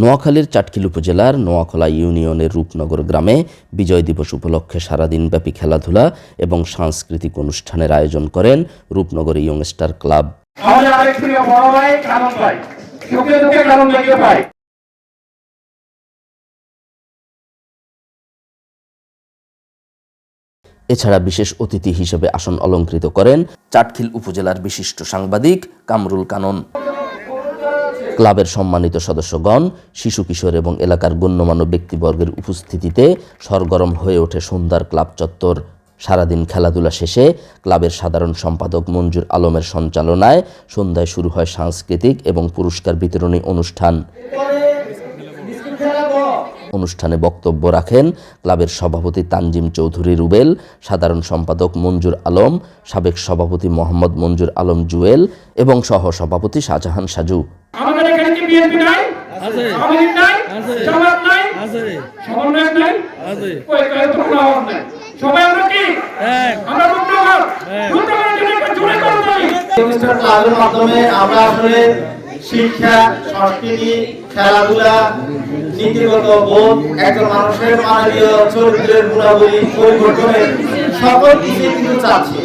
নোয়াখালীর চাটখিল উপজেলার নোয়াখলা ইউনিয়নের রূপনগর গ্রামে বিজয় দিবস উপলক্ষে সারাদিনব্যাপী খেলাধুলা এবং সাংস্কৃতিক অনুষ্ঠানের আয়োজন করেন রূপনগর ইয়ংস্টার ক্লাব। আমাদের আরেক প্রিয় বড় ভাই কানন ভাই। সুখে দুঃখে কানন ভাইকে পাই। এছাড়া বিশেষ অতিথি হিসেবে আসন অলঙ্কৃত করেন চাটখিল উপজেলার বিশিষ্ট সাংবাদিক কামরুল কানন। ক্লাবের সম্মানিত সদস্যগণ, শিশু কিশোর এবং এলাকার গণ্যমান্য ব্যক্তিবর্গের উপস্থিতিতে সরগরম হয়ে ওঠে সুন্দর ক্লাব চত্বর। সারাদিন খেলাধুলা শেষে ক্লাবের সাধারণ সম্পাদক মঞ্জুর আলমের সঞ্চালনায় সন্ধ্যায় শুরু হয় সাংস্কৃতিক এবং পুরস্কার বিতরণী অনুষ্ঠান। অনুষ্ঠানে বক্তব্য রাখেন ক্লাবের সভাপতি তানজিম চৌধুরী রুবেল সাধারণ সম্পাদক মঞ্জুর আলম সাবেক সভাপতি মোহাম্মদ মঞ্জুর আলম জুয়েল এবং সহ সভাপতি শাহজাহান সাজু। আমাদের এখানে কি বিএনপি নাই? আছে। নাই? আছে। জামাত নাই? আছে। সমন্বয়ক নাই? আছে। কই কই তো নাই? সবাই আমরা কি? এক। আমরা রূপনগর রূপনগরের জন্য একটা জোরে করতে হবে অনুষ্ঠান ক্লাবের মাধ্যমে আমরা আসলে শিক্ষা সংস্কৃতি খেলাধুলা নীতিগত বোধ একজন মানুষের মানবীয় চরিত্রের গুণাবলী পরিবর্তনের সকল কিছু কিন্তু চাচ্ছি।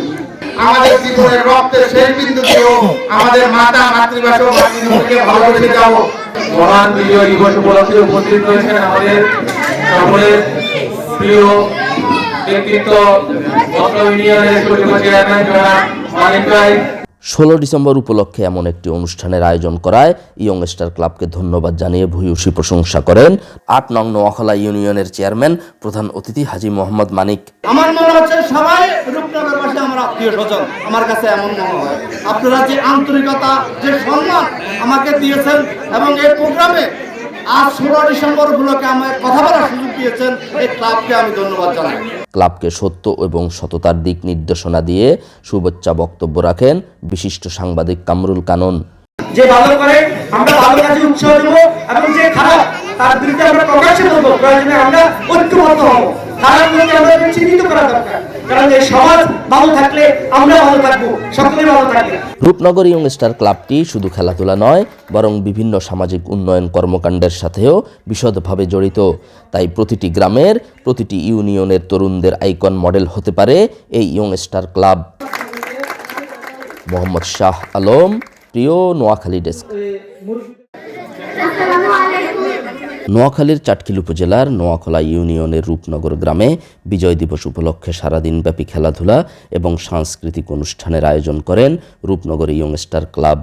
আমাদের জীবনের রক্তের শেষ বিন্দুতেও আমাদের মাতা মাতৃভাষা মাতৃভূমিকে ভালোবেসে যাব। মহান বিজয় দিবস উপলক্ষে উপস্থিত রয়েছেন আমাদের সকলের প্রিয় ব্যক্তিত্ব অত্র ইউনিয়নের চেয়ারম্যান জনাব মানিক রায় ষোলো ডিসেম্বর উপলক্ষে এমন একটি অনুষ্ঠানের আয়োজন করায় ইয়ংস্টার ক্লাবকে ধন্যবাদ জানিয়ে ভূয়সী প্রশংসা করেন আট নং নোয়াখলা ইউনিয়নের চেয়ারম্যান প্রধান অতিথি হাজি মোহাম্মদ মানিক। আমার মনে হচ্ছে সবাই রূপনগরবাসী আমার আত্মীয় স্বজন, আমার কাছে এমন মনে হয়। আপনারা যে আন্তরিকতা, যে সম্মান আমাকে দিয়েছেন এবং এই প্রোগ্রামে আজ ষোলো ডিসেম্বর উপলক্ষে আমাকে কথা বলার সুযোগ দিয়েছেন, এই ক্লাবকে আমি ধন্যবাদ জানাই। ক্লাবকে সত্য এবং সততার দিক নির্দেশনা দিয়ে শুভেচ্ছা বক্তব্য রাখেন বিশিষ্ট সাংবাদিক কামরুল কানন। যে ভালো করে আমরা ভালো কাজে উৎসাহ দেবো এবং যে খারাপ, তার বিরুদ্ধে আমরা প্রকাশ্যে বলব। প্রয়োজনে আমরা ঐক্যবদ্ধ হব। খারাপ গুলোকে আমাদের চিহ্নিত করা দরকার। কারণ এই সমাজ ভালো থাকলে আমরা ভালো থাকব সকলে ভালো থাকবে। রূপনগর ইয়ংস্টার ক্লাবটি শুধু খেলাধুলা নয় বরং বিভিন্ন সামাজিক উন্নয়ন কর্মকাণ্ডের সাথেও বিশদভাবে জড়িত। তাই প্রতিটি গ্রামের প্রতিটি ইউনিয়নের তরুণদের আইকন মডেল হতে পারে এই ইয়ংস্টার ক্লাব। মোহাম্মদ শাহ আলম প্রিয় নোয়াখালী ডেস্ক। নোয়াখালীর চাটকিল উপজেলার নোয়াখলা ইউনিয়নের রূপনগর গ্রামে বিজয় দিবস উপলক্ষে সারাদিনব্যাপী খেলাধুলা এবং সাংস্কৃতিক অনুষ্ঠানের আয়োজন করেন রূপনগর ইয়ংস্টার ক্লাব।